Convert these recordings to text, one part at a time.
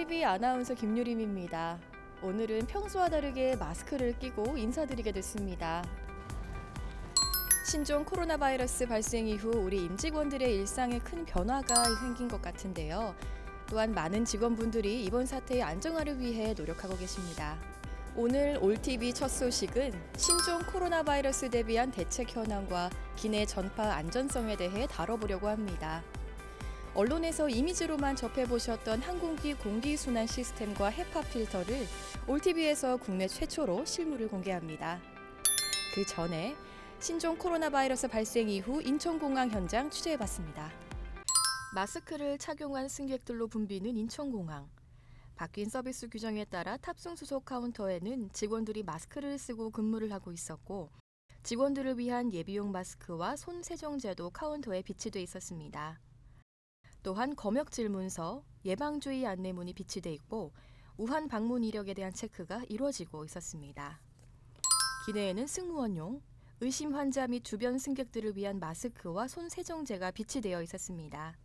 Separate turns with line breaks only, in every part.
올TV 아나운서 김유림입니다. 오늘은 평소와 다르게 마스크를 끼고 인사드리게 됐습니다. 신종 코로나 바이러스 발생 이후 우리 임직원들의 일상에 큰 변화가 생긴 것 같은데요. 또한 많은 직원분들이 이번 사태의 안정화를 위해 노력하고 계십니다. 오늘 올TV 첫 소식은 신종 코로나 바이러스 대비한 대책 현황과 기내 전파 안전성에 대해 다뤄보려고 합니다. 언론에서 이미지로만 접해보셨던 항공기 공기순환 시스템과 헤파 필터를 올TV에서 국내 최초로 실물을 공개합니다. 그 전에 신종 코로나 바이러스 발생 이후 인천공항 현장 취재해봤습니다. 마스크를 착용한 승객들로 붐비는 인천공항. 바뀐 서비스 규정에 따라 탑승 수속 카운터에는 직원들이 마스크를 쓰고 근무를 하고 있었고 직원들을 위한 예비용 마스크와 손 세정제도 카운터에 비치돼 있었습니다. 또한 검역 질문서, 예방주의 안내문이 비치돼 있고 우한 방문 이력에 대한 체크가 이루어지고 있었습니다. 기내에는 승무원용, 의심 환자 및 주변 승객들을 위한 마스크와 손 세정제가 비치되어 있었습니다.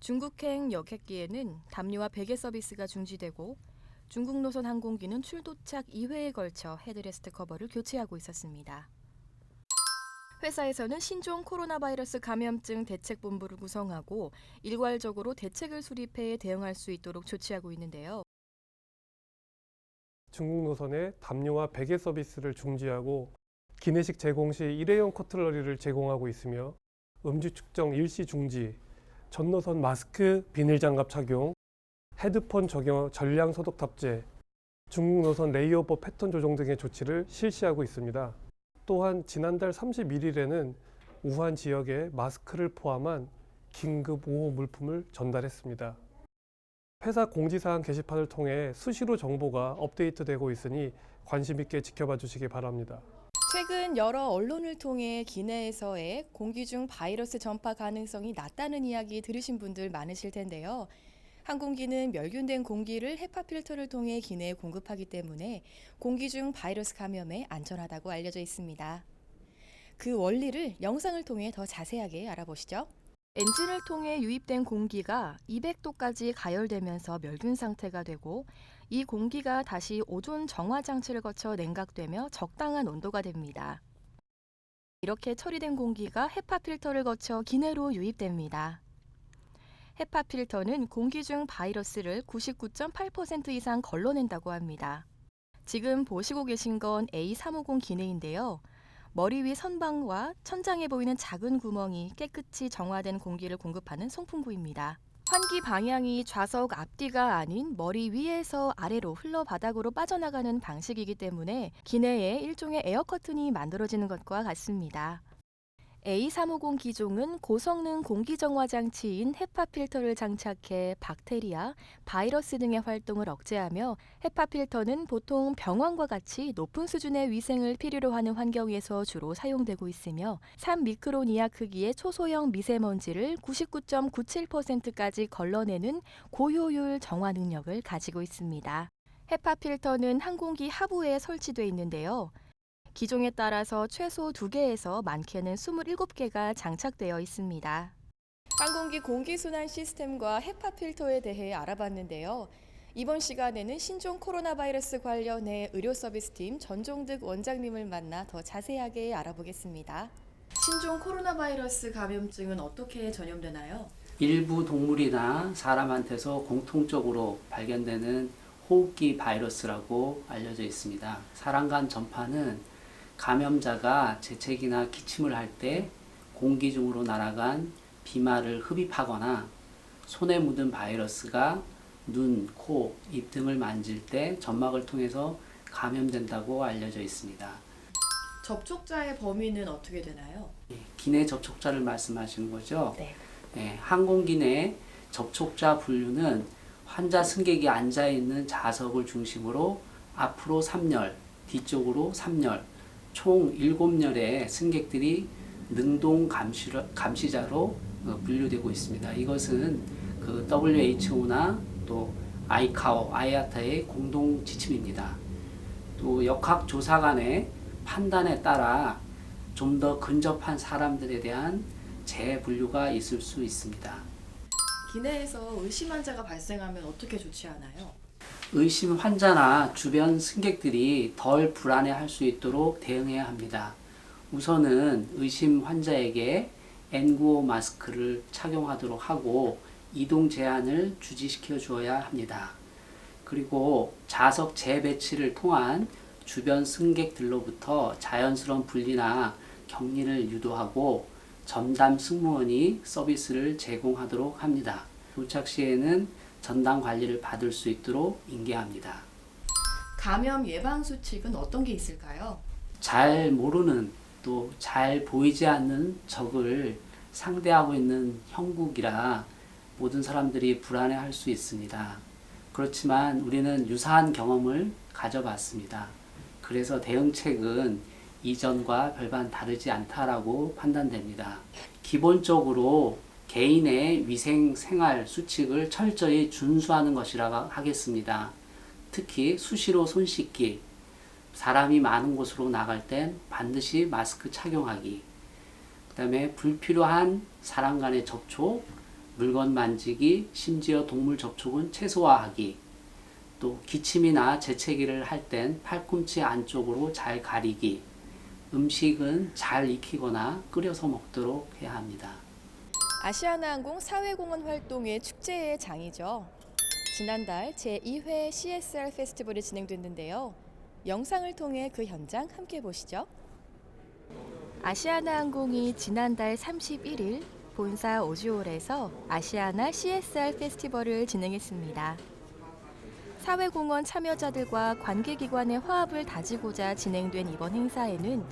중국행 역행기에는 담요와 베개 서비스가 중지되고 중국 노선 항공기는 출도착 2회에 걸쳐 헤드레스트 커버를 교체하고 있었습니다. 회사에서는 신종 코로나 바이러스 감염증 대책본부를 구성하고 일괄적으로 대책을 수립해 대응할 수 있도록 조치하고 있는데요.
중국 노선의 담요와 베개 서비스를 중지하고 기내식 제공 시 일회용 커틀러리를 제공하고 있으며 음주 측정 일시 중지, 전 노선 마스크, 비닐 장갑 착용, 헤드폰 적용 전량 소독 탑재, 중국 노선 레이오버 패턴 조정 등의 조치를 실시하고 있습니다. 또한 지난달 31일에는 우한 지역에 마스크를 포함한 긴급 보호 물품을 전달했습니다. 회사 공지사항 게시판을 통해 수시로 정보가 업데이트되고 있으니 관심 있게 지켜봐 주시기 바랍니다.
최근 여러 언론을 통해 기내에서의 공기 중 바이러스 전파 가능성이 낮다는 이야기 들으신 분들 많으실 텐데요. 항공기는 멸균된 공기를 헤파 필터를 통해 기내에 공급하기 때문에 공기 중 바이러스 감염에 안전하다고 알려져 있습니다. 그 원리를 영상을 통해 더 자세하게 알아보시죠. 엔진을 통해 유입된 공기가 200도까지 가열되면서 멸균 상태가 되고 이 공기가 다시 오존 정화 장치를 거쳐 냉각되며 적당한 온도가 됩니다. 이렇게 처리된 공기가 헤파 필터를 거쳐 기내로 유입됩니다. 헤파 필터는 공기 중 바이러스를 99.8% 이상 걸러낸다고 합니다. 지금 보시고 계신 건 A350 기내인데요. 머리 위 선방과 천장에 보이는 작은 구멍이 깨끗이 정화된 공기를 공급하는 송풍구입니다. 환기 방향이 좌석 앞뒤가 아닌 머리 위에서 아래로 흘러 바닥으로 빠져나가는 방식이기 때문에 기내에 일종의 에어 커튼이 만들어지는 것과 같습니다. A350 기종은 고성능 공기정화 장치인 헤파 필터를 장착해 박테리아, 바이러스 등의 활동을 억제하며 헤파 필터는 보통 병원과 같이 높은 수준의 위생을 필요로 하는 환경에서 주로 사용되고 있으며 3미크론 이하 크기의 초소형 미세먼지를 99.97%까지 걸러내는 고효율 정화 능력을 가지고 있습니다. 헤파 필터는 항공기 하부에 설치돼 있는데요. 기종에 따라서 최소 2개에서 많게는 27개가 장착되어 있습니다. 항공기 공기순환 시스템과 헤파 필터에 대해 알아봤는데요. 이번 시간에는 신종 코로나 바이러스 관련해 의료 서비스팀 전종득 원장님을 만나 더 자세하게 알아보겠습니다. 신종 코로나 바이러스 감염증은 어떻게 전염되나요?
일부 동물이나 사람한테서 공통적으로 발견되는 호흡기 바이러스라고 알려져 있습니다. 사람 간 전파는 감염자가 재채기나 기침을 할 때 공기 중으로 날아간 비말을 흡입하거나 손에 묻은 바이러스가 눈, 코, 입 등을 만질 때 점막을 통해서 감염된다고 알려져 있습니다.
접촉자의 범위는 어떻게 되나요?
기내 접촉자를 말씀하시는 거죠?
네.
예, 항공기 내 접촉자 분류는 환자 승객이 앉아 있는 좌석을 중심으로 앞으로 3열, 뒤쪽으로 3열, 총 7열의 승객들이 능동 감시, 감시자로 어, 분류되고 있습니다. 이것은 그 WHO나 또 아이카오, 아이아타의 공동 지침입니다. 또 역학 조사관의 판단에 따라 좀 더 근접한 사람들에 대한 재분류가 있을 수 있습니다.
기내에서 의심 환자가 발생하면 어떻게 조치하나요?
의심 환자나 주변 승객들이 덜 불안해할 수 있도록 대응해야 합니다. 우선은 의심 환자에게 N95 마스크를 착용하도록 하고 이동 제한을 주지시켜 주어야 합니다. 그리고 좌석 재배치를 통한 주변 승객들로부터 자연스러운 분리나 격리를 유도하고 전담 승무원이 서비스를 제공하도록 합니다. 도착 시에는 전담 관리를 받을 수 있도록 인계합니다.
감염 예방 수칙은 어떤 게 있을까요?
잘 모르는 또 잘 보이지 않는 적을 상대하고 있는 형국이라 모든 사람들이 불안해할 수 있습니다. 그렇지만 우리는 유사한 경험을 가져봤습니다. 그래서 대응책은 이전과 별반 다르지 않다라고 판단됩니다. 기본적으로 개인의 위생 생활 수칙을 철저히 준수하는 것이라고 하겠습니다. 특히 수시로 손 씻기, 사람이 많은 곳으로 나갈 땐 반드시 마스크 착용하기. 그 다음에 불필요한 사람 간의 접촉, 물건 만지기, 심지어 동물 접촉은 최소화하기. 또 기침이나 재채기를 할 땐 팔꿈치 안쪽으로 잘 가리기. 음식은 잘 익히거나 끓여서 먹도록 해야 합니다.
아시아나항공 사회공헌 활동의 축제의 장이죠. 지난달 제2회 CSR 페스티벌이 진행됐는데요. 영상을 통해 그 현장 함께 보시죠. 아시아나항공이 지난달 31일 본사 오지홀에서 아시아나 CSR 페스티벌을 진행했습니다. 사회공헌 참여자들과 관계기관의 화합을 다지고자 진행된 이번 행사에는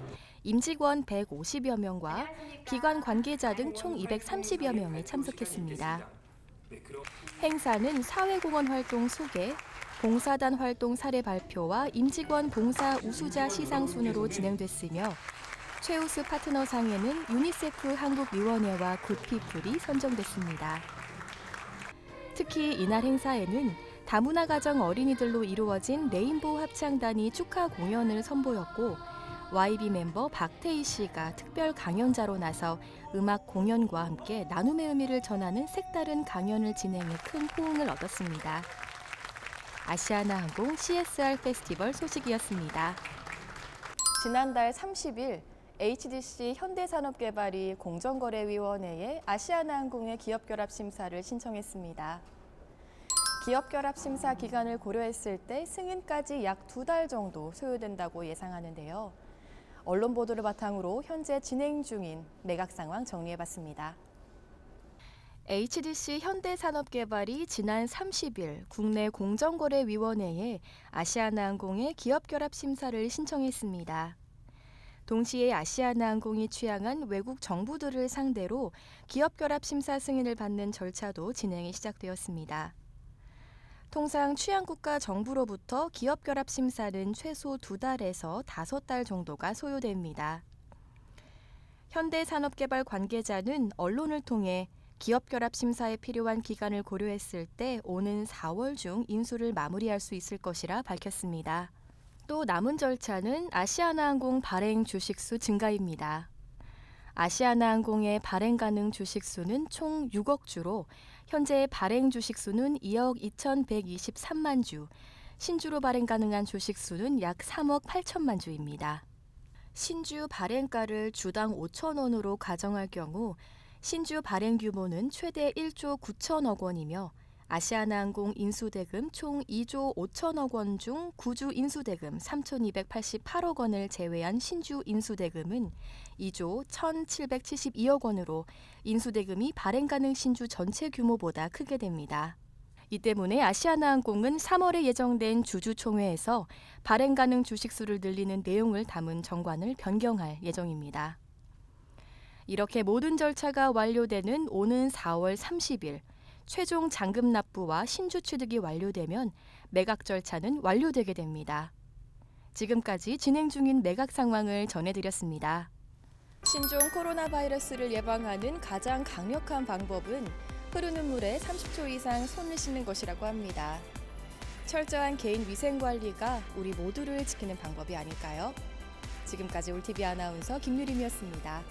임직원 150여 명과 기관 관계자 등 총 230여 명이 참석했습니다. 행사는 사회공헌 활동 소개, 봉사단 활동 사례 발표와 임직원 봉사 우수자 시상 순으로 진행됐으며 최우수 파트너상에는 유니세프 한국위원회와 굿피플이 선정됐습니다. 특히 이날 행사에는 다문화 가정 어린이들로 이루어진 레인보우 합창단이 축하 공연을 선보였고 YB 멤버 박태희 씨가 특별 강연자로 나서 음악 공연과 함께 나눔의 의미를 전하는 색다른 강연을 진행해 큰 호응을 얻었습니다. 아시아나 항공 CSR 페스티벌 소식이었습니다. 지난달 30일 HDC 현대산업개발이 공정거래위원회에 아시아나항공의 기업결합 심사를 신청했습니다. 기업결합 심사 기간을 고려했을 때 승인까지 약 두 달 정도 소요된다고 예상하는데요. 언론 보도를 바탕으로 현재 진행 중인 매각 상황 정리해봤습니다. HDC 현대산업개발이 지난 30일 국내 공정거래위원회에 아시아나항공의 기업결합 심사를 신청했습니다. 동시에 아시아나항공이 취향한 외국 정부들을 상대로 기업결합 심사 승인을 받는 절차도 진행이 시작되었습니다. 통상 취향국가 정부로부터 기업 결합 심사는 최소 두 달에서 다섯 달 정도가 소요됩니다. 현대산업개발 관계자는 언론을 통해 기업 결합 심사에 필요한 기간을 고려했을 때 오는 4월 중 인수를 마무리할 수 있을 것이라 밝혔습니다. 또 남은 절차는 아시아나항공 발행 주식수 증가입니다. 아시아나항공의 발행 가능 주식 수는 총 6억 주로 현재 발행 주식 수는 2억 2,123만 주, 신주로 발행 가능한 주식 수는 약 3억 8천만 주입니다. 신주 발행가를 주당 5천 원으로 가정할 경우 신주 발행 규모는 최대 1조 9천억 원이며 아시아나항공 인수대금 총 2조 5천억 원 중 구주 인수대금 3,288억 원을 제외한 신주 인수대금은 2조 1,772억 원으로 인수대금이 발행 가능 신주 전체 규모보다 크게 됩니다. 이 때문에 아시아나항공은 3월에 예정된 주주총회에서 발행 가능 주식수를 늘리는 내용을 담은 정관을 변경할 예정입니다. 이렇게 모든 절차가 완료되는 오는 4월 30일 최종 잔금 납부와 신주 취득이 완료되면 매각 절차는 완료되게 됩니다. 지금까지 진행 중인 매각 상황을 전해드렸습니다. 신종 코로나 바이러스를 예방하는 가장 강력한 방법은 흐르는 물에 30초 이상 손을 씻는 것이라고 합니다. 철저한 개인 위생 관리가 우리 모두를 지키는 방법이 아닐까요? 지금까지 올티비 아나운서 김유림이었습니다.